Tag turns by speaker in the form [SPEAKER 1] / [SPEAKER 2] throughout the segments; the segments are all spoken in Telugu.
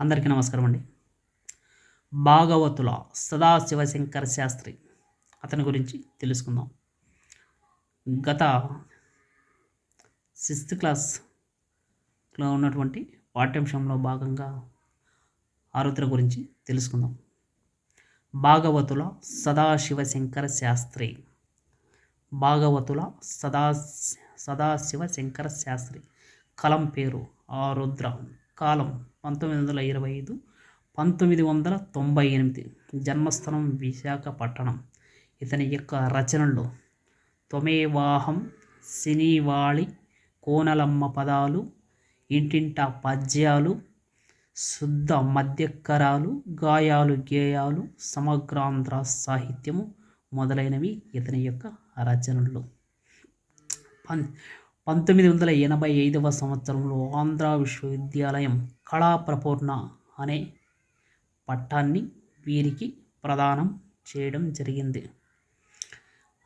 [SPEAKER 1] అందరికీ నమస్కారం అండి. భాగవతుల సదాశివశంకర శాస్త్రి అతని గురించి తెలుసుకుందాం. గత సిక్స్త్ క్లాస్లో ఉన్నటువంటి పాఠ్యాంశంలో భాగంగా ఆరుద్ర గురించి తెలుసుకుందాం. భాగవతుల సదాశివశంకర శాస్త్రి. భాగవతుల సదా సదాశివ శంకర శాస్త్రి. కలం పేరు ఆరుద్ర. కాలం పంతొమ్మిది వందల ఇరవై ఐదు పంతొమ్మిది వందల తొంభై ఎనిమిది జన్మస్థలం విశాఖపట్టణం ఇతని యొక్క రచనలు తొమేవాహం సినీవాళి కోనలమ్మ పదాలు ఇంటింట పద్యాలు శుద్ధ మధ్యకరాలు గాయాలు గేయాలు సమగ్రాంధ్ర సాహిత్యము మొదలైనవి ఇతని యొక్క రచనలు పం పంతొమ్మిది వందల ఎనభై ఐదవ సంవత్సరంలో ఆంధ్ర విశ్వవిద్యాలయం కళాప్రపూర్ణ అనే పట్టాన్ని వీరికి ప్రదానం చేయడం జరిగింది.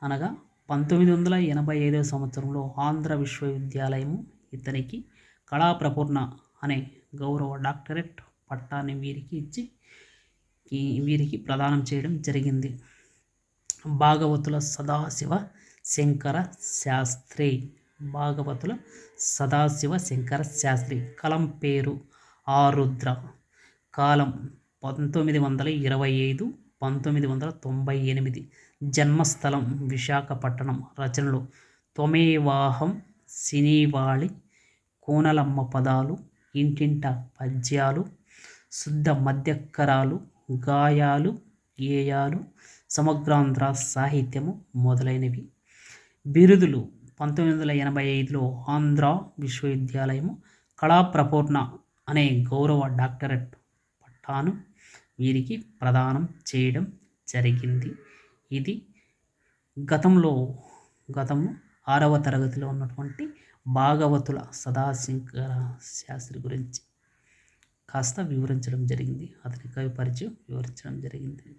[SPEAKER 1] అనగా పంతొమ్మిది వందల ఎనభై ఐదవ సంవత్సరంలో ఆంధ్ర విశ్వవిద్యాలయము ఇతనికి కళాప్రపూర్ణ అనే గౌరవ డాక్టరేట్ పట్టాన్ని వీరికి ఇచ్చి వీరికి ప్రదానం చేయడం జరిగింది. భాగవతుల సదాశివ శంకర శాస్త్రి భాగవతుల సదాశివ శంకర శాస్త్రి. కలం పేరు ఆరుద్ర. కాలం పంతొమ్మిది వందల ఇరవై ఐదు పంతొమ్మిది వందల తొంభై ఎనిమిది. జన్మస్థలం విశాఖపట్నం. రచనలు త్వమేవాహం సినీవాళి కూనలమ్మ పదాలు ఇంటింట పద్యాలు శుద్ధ మధ్యక్కరాలు గాయాలు గేయాలు సమగ్రాంధ్ర సాహిత్యము మొదలైనవి. బిరుదులు పంతొమ్మిది వందల ఎనభై ఐదులో ఆంధ్ర విశ్వవిద్యాలయము కళాప్రపూర్ణ అనే గౌరవ డాక్టరేట్ పట్టాను. వీరికి ప్రదానం చేయడం జరిగింది. ఇది గతంలో గతంలో ఆరవ తరగతిలో ఉన్నటువంటి భాగవతుల సదాశంకర శాస్త్రి గురించి కాస్త వివరించడం జరిగింది. అతని కవి పరిచయం వివరించడం జరిగింది.